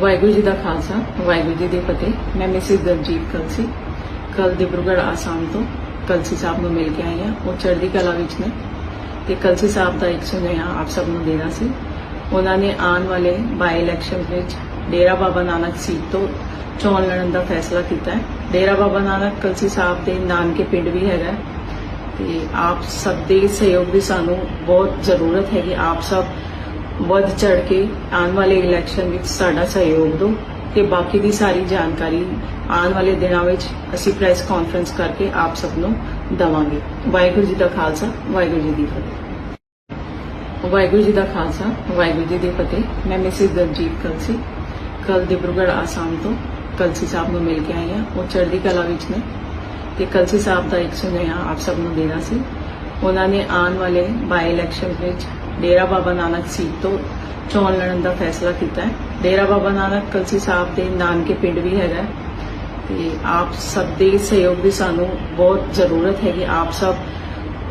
ਵਾਹਿਗੁਰੂ ਜੀ ਦਾ ਖਾਲਸਾ, ਵਾਹਿਗੁਰੂ ਜੀ ਦੀ ਫਤਿਹ। ਮੈਂ ਮਿਸਿਸ ਦਲਜੀਤ ਕਲਸੀ। ਕੱਲ ਦਿਬਰੂਗੜ੍ਹ ਆਸਾਮ ਤੋਂ ਕਲਸੀ ਸਾਹਿਬ ਨੂੰ ਮਿਲ ਕੇ ਆਈ ਹਾਂ। ਉਹ ਚੜ੍ਹਦੀ ਕਲਾ ਵਿੱਚ ਨੇ। ਤੇ ਕਲਸੀ ਸਾਹਿਬ ਦਾ ਇੱਕ ਸੁਨੇਹਾ ਆਪ ਸਭ ਨੂੰ ਦੇਣਾ ਸੀ। ਉਹਨਾਂ ਨੇ ਆਉਣ ਵਾਲੇ ਬਾਈ ਇਲੈਕਸ਼ਨ ਵਿੱਚ ਡੇਰਾ ਬਾਬਾ ਨਾਨਕ ਸੀਟ ਤੋਂ ਚੋਣ ਲੜਨ ਦਾ ਫੈਸਲਾ ਕੀਤਾ ਹੈ। ਡੇਰਾ ਬਾਬਾ ਨਾਨਕ ਕਲਸੀ ਸਾਹਿਬ ਦੇ ਨਾਨਕੇ ਪਿੰਡ ਵੀ ਹੈਗਾ ਹੈ। ਤੇ ਆਪ ਸਭ ਦੇ ਸਹਿਯੋਗ ਦੀ ਸਾਨੂੰ ਬਹੁਤ ਜ਼ਰੂਰਤ ਹੈ ਕਿ ਆਪ ਸਭ ਵੱਧ ਚੜ ਕੇ ਆਉਣ ਵਾਲੇ ਇਲੈਕਸ਼ਨ ਵਿੱਚ ਸਾਡਾ ਸਹਿਯੋਗ ਦਿਓ ਤੇ ਬਾਕੀ ਦੀ ਸਾਰੀ ਜਾਣਕਾਰੀ ਆਉਣ ਵਾਲੇ ਦਿਨਾਂ ਵਿੱਚ ਅਸੀਂ ਪ੍ਰੈਸ ਕਾਨਫਰੰਸ ਕਰਕੇ ਆਪ ਸਭ ਨੂੰ ਦਵਾਂਗੇ। ਵਾਹਿਗੁਰੂ ਜੀ ਦਾ ਖਾਲਸਾ, ਵਾਹਿਗੁਰੂ ਜੀ ਦੀ ਫਤਿਹ। ਵਾਹਿਗੁਰੂ ਜੀ ਦਾ ਖਾਲਸਾ, ਵਾਹਿਗੁਰੂ ਜੀ ਦੀ ਫਤਿਹ। ਮੈਂ ਮਿਸਿਸ ਦਲਜੀਤ ਕਲਸੀ ਕੱਲ ਦਿਬਰੂਗੜ੍ਹ ਆਸਾਮ ਤੋਂ ਕਲਸੀ ਸਾਹਿਬ ਨੂੰ ਮਿਲ ਕੇ ਆਈ ਹਾਂ। ਉਹ ਚੜ੍ਹਦੀ ਕਲਾ ਵਿੱਚ ਨੇ ਤੇ ਕਲਸੀ ਸਾਹਿਬ ਦਾ ਇੱਕ ਸੁਨੇਹਾ ਆਪ ਸਭ ਨੂੰ ਦੇਣਾ ਸੀ। ਉਹਨਾਂ ਨੇ ਆਉਣ ਵਾਲੇ ਬਾਈ ਇਲੈਕਸ਼ਨ ਵਿੱਚ ਡੇਰਾ ਬਾਬਾ ਨਾਨਕ ਸੀ ਤੋਂ ਚੋਣ ਲੜਨ ਦਾ ਫੈਸਲਾ ਕੀਤਾ ਹੈ। ਡੇਰਾ ਬਾਬਾ ਨਾਨਕ ਕਲਸੀ ਸਾਹਿਬ ਦੇ ਨਾਨਕੇ ਪਿੰਡ ਵੀ ਹੈਗਾ ਤੇ ਆਪ ਸਭ ਦੇ ਸਹਿਯੋਗ ਦੀ ਸਾਨੂੰ ਬਹੁਤ ਜ਼ਰੂਰਤ ਹੈ ਕਿ ਆਪ ਸਭ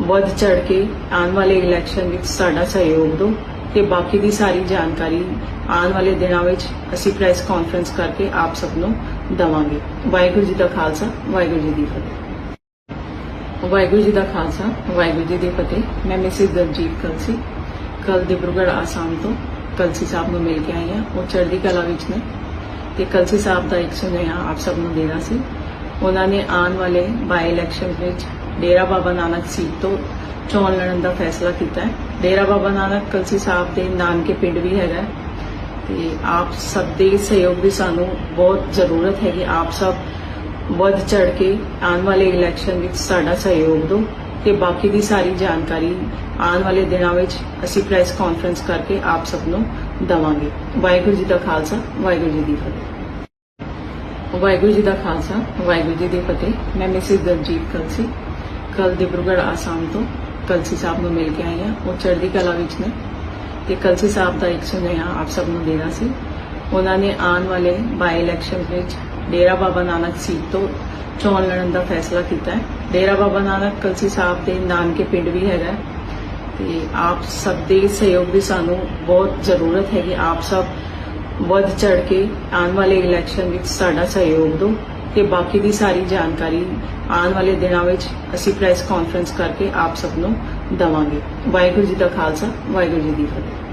ਵੱਧ ਚੜ ਕੇ ਆਉਣ ਵਾਲੇ ਇਲੈਕਸ਼ਨ ਵਿੱਚ ਸਾਡਾ ਸਹਿਯੋਗ ਦਿਓ ਤੇ ਬਾਕੀ ਦੀ ਸਾਰੀ ਜਾਣਕਾਰੀ ਆਉਣ ਵਾਲੇ ਦਿਨਾਂ ਵਿੱਚ ਅਸੀਂ ਪ੍ਰੈਸ ਕਾਨਫਰੰਸ ਕਰਕੇ ਆਪ ਸਭ ਨੂੰ ਦਵਾਂਗੇ। ਵਾਹਿਗੁਰੂ ਜੀ ਦਾ ਖਾਲਸਾ, ਵਾਹਿਗੁਰੂ ਜੀ ਦੀ ਫਤਿਹ। ਵਾਹਿਗੁਰੂ ਜੀ ਦਾ ਖਾਲਸਾ, ਵਾਹਿਗੁਰੂ ਜੀ ਦੀ ਫਤਿਹ। ਮੈਂ ਮਿਸਿਸ ਦਲਜੀਤ ਕਲਸੀ। ਕੱਲ ਦਿਬਰੂਗੜ੍ਹ ਆਸਾਮ ਤੋਂ ਕਲਸੀ ਸਾਹਿਬ ਨੂੰ ਮਿਲ ਕੇ ਆਈ ਆ ਉਹ ਚੜ੍ਹਦੀ ਕਲਾ ਵਿੱਚ ਨੇ। ਤੇ ਕਲਸੀ ਸਾਹਿਬ ਦਾ ਇੱਕ ਸੁਨੇਹਾ ਆਪ ਸਭ ਨੂੰ ਦੇਣਾ ਸੀ। ਉਹਨਾਂ ਨੇ ਆਉਣ ਵਾਲੇ ਬਾਈ ਇਲੈਕਸ਼ਨ ਵਿੱਚ ਡੇਰਾ ਬਾਬਾ ਨਾਨਕ ਸੀਟ ਤੋਂ ਚੋਣ ਲੜਨ ਦਾ ਫੈਸਲਾ ਕੀਤਾ ਹੈ। ਡੇਰਾ ਬਾਬਾ ਨਾਨਕ ਕਲਸੀ ਸਾਹਿਬ ਦੇ ਨਾਨਕੇ ਪਿੰਡ ਵੀ ਹੈਗਾ ਤੇ ਆਪ ਸਭ ਦੇ ਸਹਿਯੋਗ ਦੀ ਸਾਨੂੰ ਬਹੁਤ ਜ਼ਰੂਰਤ ਹੈ ਕਿ ਆਪ ਸਭ ਵੱਧ ਚੜ ਕੇ ਆਉਣ ਵਾਲੇ ਇਲੈਕਸ਼ਨ ਵਿੱਚ ਸਾਡਾ ਸਹਿਯੋਗ ਦਿਓ। ਤੇ ਬਾਕੀ ਦੀ ਸਾਰੀ ਜਾਣਕਾਰੀ ਆਉਣ ਵਾਲੇ ਦਿਨਾਂ ਵਿੱਚ ਅਸੀਂ ਪ੍ਰੈਸ ਕਾਨਫਰੰਸ ਕਰਕੇ ਆਪ ਸਭ ਨੂੰ ਦਵਾਂਗੇ। ਵਾਹਿਗੁਰੂ ਜੀ ਦਾ ਖਾਲਸਾ, ਵਾਹਿਗੁਰੂ ਜੀ ਦੀ ਫਤਿਹ। ਵਾਹਿਗੁਰੂ ਜੀ ਦਾ ਖਾਲਸਾ, ਵਾਹਿਗੁਰੂ ਜੀ ਦੀ ਫਤਿਹ। ਮੈਂ ਮਿਸਿਸ ਦਲਜੀਤ ਕਲਸੀ ਕੱਲ ਦਿਬਰੂਗੜ੍ਹ ਆਸਾਮ ਤੋਂ ਕਲਸੀ ਸਾਹਿਬ ਨੂੰ ਮਿਲ ਕੇ ਆਈ ਹਾਂ। ਉਹ ਚੜ੍ਹਦੀ ਕਲਾ ਵਿੱਚ ਨੇ। ਤੇ ਕਲਸੀ ਸਾਹਿਬ ਦਾ ਇੱਕ ਸੁਨੇਹਾ ਆਪ ਸਭ ਨੂੰ ਦੇਣਾ ਸੀ। ਉਹਨਾਂ ਨੇ ਆਉਣ ਵਾਲੇ ਬਾਈ ਇਲੈਕਸ਼ਨ ਵਿੱਚ ਡੇਰਾ ਬਾਬਾ ਨਾਨਕ ਸੀਟ ਤੋਂ ਚੋਣ ਲੜਨ ਦਾ ਫੈਸਲਾ ਕੀਤਾ ਹੈ। ਡੇਰਾ ਬਾਬਾ ਨਾਨਕ ਕਲਸੀ ਸਾਹਿਬ ਦੇ ਨਾਨਕੇ ਪਿੰਡ ਵੀ ਹੈਗਾ ਹੈ ਤੇ ਆਪ ਸਭ ਦੇ ਸਹਿਯੋਗ ਦੀ ਸਾਨੂੰ ਬਹੁਤ ਜ਼ਰੂਰਤ ਹੈ ਕਿ ਆਪ ਸਭ ਵੱਧ ਚੜ ਕੇ ਆਉਣ ਵਾਲੇ ਇਲੈਕਸ਼ਨ ਵਿੱਚ ਸਾਡਾ ਸਹਿਯੋਗ ਦਿਓ ਤੇ ਬਾਕੀ ਦੀ ਸਾਰੀ ਜਾਣਕਾਰੀ ਆਉਣ ਵਾਲੇ ਦਿਨਾਂ ਵਿੱਚ ਅਸੀਂ ਪ੍ਰੈਸ ਕਾਨਫਰੰਸ ਕਰਕੇ ਆਪ ਸਭ ਨੂੰ ਦਵਾਂਗੇ। ਵਾਹਿਗੁਰੂ ਜੀ ਦਾ ਖਾਲਸਾ, ਵਾਹਿਗੁਰੂ ਜੀ ਦੀ ਫਤਿਹ।